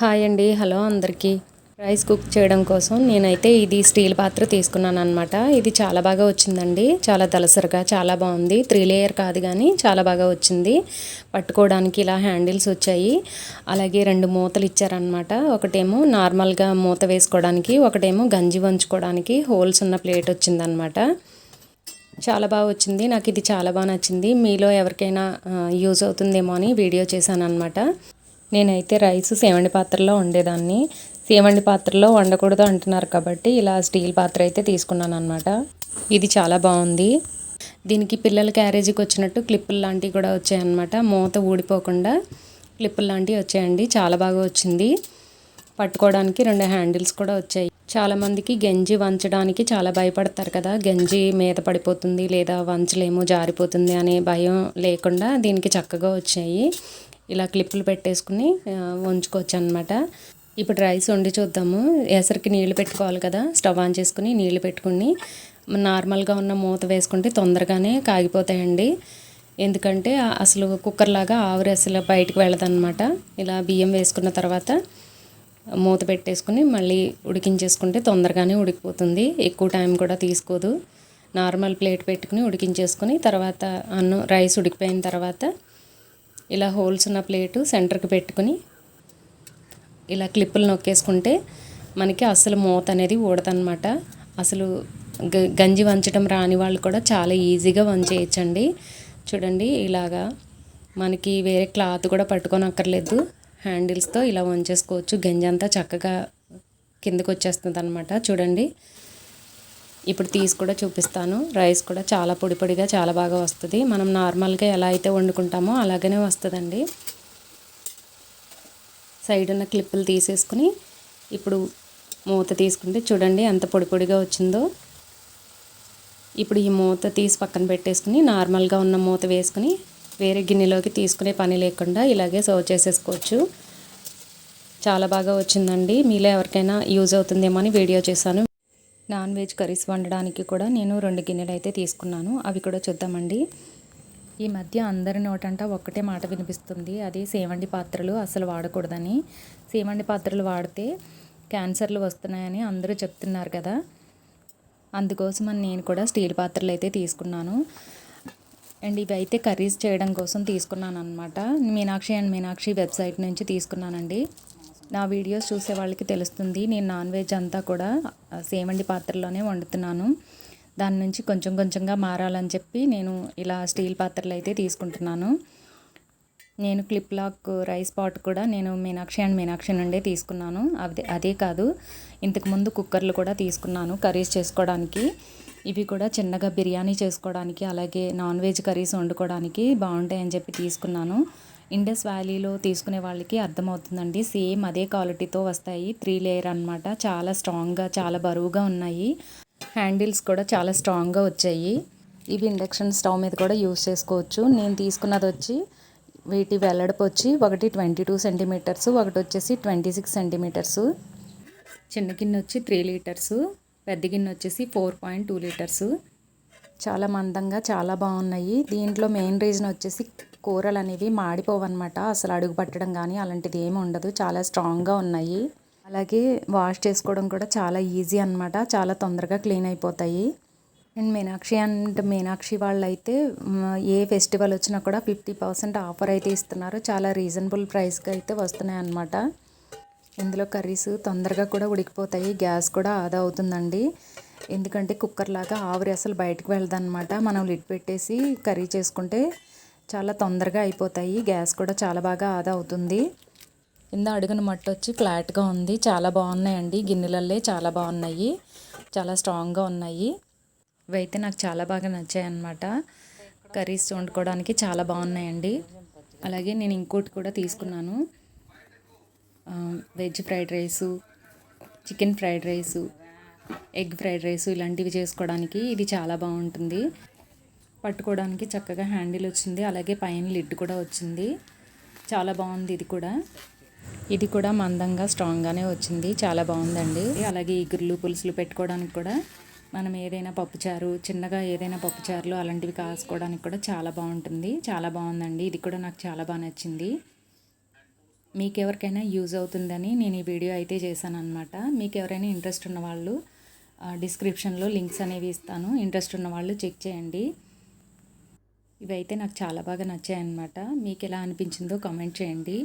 Hi అండి hello అందరికీ. Rice cook చేయడం కోసం నేనైతే ఇది స్టీల్ పాత్ర తీసుకున్నాను అనమాట ఇది చాలా బాగా వచ్చిందండి. చాలా దలసరిగా చాలా బాగుంది. త్రీ లేయర్ కాదు కానీ చాలా బాగా వచ్చింది. పట్టుకోవడానికి ఇలా హ్యాండిల్స్ వచ్చాయి. అలాగే రెండు మూతలు ఇచ్చారనమాట ఒకటేమో నార్మల్గా మూత వేసుకోవడానికి ఒకటేమో గంజి వంచుకోవడానికి హోల్స్ ఉన్న ప్లేట్ వచ్చిందనమాట చాలా బాగా వచ్చింది. నాకు ఇది చాలా బాగా నచ్చింది. మీలో ఎవరికైనా యూజ్ అవుతుందేమో అని వీడియో చేశాను అనమాట నేనైతే రైస్ సేవండి పాత్రలో వండేదాన్ని. సేవండి పాత్రలో వండకూడదు అంటున్నారు కాబట్టి ఇలా స్టీల్ పాత్ర అయితే తీసుకున్నాను అనమాట ఇది చాలా బాగుంది. దీనికి పిల్లల క్యారేజీకి వచ్చినట్టు క్లిప్పులు లాంటివి కూడా వచ్చాయన్నమాట. మూత ఊడిపోకుండా క్లిప్పులు లాంటివి వచ్చాయండి. చాలా బాగా వచ్చింది. పట్టుకోవడానికి రెండు హ్యాండిల్స్ కూడా వచ్చాయి. చాలామందికి గంజి వంచడానికి చాలా భయపడతారు కదా. గంజి మీద పడిపోతుంది లేదా వంచలేమో జారిపోతుంది అనే భయం లేకుండా దీనికి చక్కగా వచ్చాయి. ఇలా క్లిప్పులు పెట్టేసుకుని ఉంచుకోవచ్చు అనమాట ఇప్పుడు రైస్ వండి చూద్దాము. ఎసరికి నీళ్ళు పెట్టుకోవాలి కదా స్టవ్ ఆన్ చేసుకుని నీళ్ళు పెట్టుకుని నార్మల్గా ఉన్న మూత వేసుకుంటే తొందరగానే కాగిపోతాయండి. ఎందుకంటే అసలు కుక్కర్ లాగా ఆవిరి అసలు బయటకు వెళ్ళదన్నమాట. ఇలా బియ్యం వేసుకున్న తర్వాత మూత పెట్టేసుకుని మళ్ళీ ఉడికించేసుకుంటే తొందరగానే ఉడికిపోతుంది. ఎక్కువ టైం కూడా తీసుకోదు. నార్మల్ ప్లేట్ పెట్టుకుని ఉడికించేసుకుని తర్వాత అన్నం రైస్ ఉడికిపోయిన తర్వాత ఇలా హోల్స్ ఉన్న ప్లేటు సెంటర్కి పెట్టుకుని ఇలా క్లిప్పులు నొక్కేసుకుంటే మనకి అసలు మూత అనేది ఊడదనమాట అసలు గంజి వంచడం రాని వాళ్ళు కూడా చాలా ఈజీగా వంచేయచ్చండి. చూడండి ఇలాగా మనకి వేరే క్లాత్ కూడా పట్టుకొని అక్కర్లేదు హ్యాండిల్స్తో ఇలా వంచేసుకోవచ్చు. గంజి అంతా చక్కగా కిందకు వచ్చేస్తుంది అనమాట చూడండి ఇప్పుడు తీసి కూడా చూపిస్తాను. రైస్ కూడా చాలా పొడి పొడిగా చాలా బాగా వస్తుంది. మనం నార్మల్గా ఎలా అయితే వండుకుంటామో అలాగనే వస్తుందండి. సైడ్ ఉన్న క్లిప్పులు తీసేసుకుని ఇప్పుడు మూత తీసుకుంటే చూడండి ఎంత పొడి పొడిగా వచ్చిందో. ఇప్పుడు ఈ మూత తీసి పక్కన పెట్టేసుకుని నార్మల్గా ఉన్న మూత వేసుకుని వేరే గిన్నెలోకి తీసుకునే పని లేకుండా ఇలాగే సర్వ్ చేసేసుకోవచ్చు. చాలా బాగా వచ్చిందండి. మీలో ఎవరికైనా యూజ్ అవుతుందేమో అని వీడియో చేశాను. నాన్ వెజ్ కర్రీస్ వండడానికి కూడా నేను రెండు గిన్నెలు అయితే తీసుకున్నాను. అవి కూడా చూద్దామండి. ఈ మధ్య అందరి నోటంట ఒక్కటే మాట వినిపిస్తుంది. అది సేవండి పాత్రలు అసలు వాడకూడదని. సేవండి పాత్రలు వాడితే క్యాన్సర్లు వస్తున్నాయని అందరూ చెప్తున్నారు కదా. అందుకోసం అని నేను కూడా స్టీల్ పాత్రలు అయితే తీసుకున్నాను. అండ్ ఇవి అయితే కర్రీస్ చేయడం కోసం తీసుకున్నాను అనమాట మీనాక్షి అండ్ మీనాక్షి వెబ్సైట్ నుంచి తీసుకున్నానండి. నా వీడియోస్ చూసే వాళ్ళకి తెలుస్తుంది. నేను నాన్ వెజ్ అంతా కూడా సేమండి పాత్రలోనే వండుతున్నాను. దాని నుంచి కొంచెం కొంచెంగా మారాలని చెప్పి నేను ఇలా స్టీల్ పాత్రలు అయితే తీసుకుంటున్నాను. నేను క్లిప్ లాక్ రైస్ పాట్ కూడా నేను మీనాక్షి అండ్ మీనాక్షి నుండే తీసుకున్నాను. అదే అదే కాదు ఇంతకుముందు కుక్కర్లు కూడా తీసుకున్నాను కర్రీస్ చేసుకోవడానికి. ఇవి కూడా చిన్నగా బిర్యానీ చేసుకోవడానికి అలాగే నాన్ వెజ్ కర్రీస్ వండుకోవడానికి బాగుంటాయని చెప్పి తీసుకున్నాను. ఇండస్ వ్యాలీలో తీసుకునే వాళ్ళకి అర్థమవుతుందండి. సేమ్ అదే క్వాలిటీతో వస్తాయి. త్రీ లేయర్ అనమాట చాలా స్ట్రాంగ్గా చాలా బరువుగా ఉన్నాయి. హ్యాండిల్స్ కూడా చాలా స్ట్రాంగ్గా వచ్చాయి. ఇవి ఇండక్షన్ స్టవ్ మీద కూడా యూస్ చేసుకోవచ్చు. నేను తీసుకున్నది వచ్చి వీటి వెల్లడపు వచ్చి ఒకటి ట్వంటీ టూ సెంటీమీటర్స్ ఒకటి వచ్చేసి ట్వంటీ సిక్స్ సెంటీమీటర్స్. చిన్న గిన్నె వచ్చి త్రీ లీటర్స్ పెద్ద గిన్నె వచ్చేసి ఫోర్ పాయింట్ టూ లీటర్స్. చాలా మందంగా చాలా బాగున్నాయి. దీంట్లో మెయిన్ రీజన్ వచ్చేసి కూరలు అనేవి మాడిపోవన్నమాట. అసలు అడుగు పట్టడం కానీ అలాంటిది ఏమి ఉండదు. చాలా స్ట్రాంగ్గా ఉన్నాయి. అలాగే వాష్ చేసుకోవడం కూడా చాలా ఈజీ అనమాట చాలా తొందరగా క్లీన్ అయిపోతాయి. అండ్ మీనాక్షి అండ్ మీనాక్షి వాళ్ళైతే అయితే ఏ ఫెస్టివల్ వచ్చినా కూడా ఫిఫ్టీ పర్సెంట్ ఆఫర్ అయితే ఇస్తున్నారు. చాలా రీజనబుల్ ప్రైస్కి అయితే వస్తున్నాయి అన్నమాట. ఇందులో కర్రీస్ తొందరగా కూడా ఉడికిపోతాయి. గ్యాస్ కూడా ఆదా అవుతుందండి. ఎందుకంటే కుక్కర్ లాగా ఆవిరి అసలు బయటకు వెళ్దన్నమాట మనం లిడ్ పెట్టేసి కర్రీ చేసుకుంటే చాలా తొందరగా అయిపోతాయి. గ్యాస్ కూడా చాలా బాగా ఆదా అవుతుంది. కింద అడుగున మట్టి వచ్చి ఫ్లాట్గా ఉంది. చాలా బాగున్నాయండి. గిన్నెలల్లే చాలా బాగున్నాయి. చాలా స్ట్రాంగ్గా ఉన్నాయి. ఇవైతే నాకు చాలా బాగా నచ్చాయి అన్నమాట కర్రీస్ వండుకోవడానికి చాలా బాగున్నాయండి. అలాగే నేను ఇంకోటి కూడా తీసుకున్నాను. Veg fried rice chicken fried rice egg fried rice ఇలాంటివి చేసుకోవడానికి ఇది చాలా బాగుంటుంది. పట్టుకోవడానికి చక్కగా హ్యాండిల్ వచ్చింది. అలాగే పైన లిడ్ కూడా వచ్చింది. చాలా బాగుంది ఇది కూడా. ఇది కూడా మందంగా స్ట్రాంగ్గానే వచ్చింది. చాలా బాగుందండి. అలాగే ఇగుర్లు పులుసులు పెట్టుకోవడానికి కూడా మనం ఏదైనా పప్పుచారు చిన్నగా ఏదైనా పప్పుచారులు అలాంటివి కాసుకోవడానికి కూడా చాలా బాగుంటుంది. చాలా బాగుందండి. ఇది కూడా నాకు చాలా బాగా నచ్చింది. మీకు ఎవరికైనా యూజ్ అవుతుందని నేను ఈ వీడియో అయితే చేశాను అనమాట మీకు ఎవరైనా ఇంట్రెస్ట్ ఉన్న వాళ్ళు డిస్క్రిప్షన్లో లింక్స్ అనేవి ఇస్తాను. ఇంట్రెస్ట్ ఉన్న వాళ్ళు చెక్ చేయండి. ఇవైతే నాకు చాలా బాగా నచ్చాయన్నమాట. మీకు ఎలా అనిపించిందో కామెంట్ చేయండి.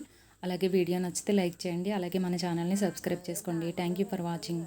అలాగే వీడియో నచ్చితే లైక్ చేయండి. అలాగే మన ఛానల్ని సబ్స్క్రైబ్ చేసుకోండి. Thank you for watching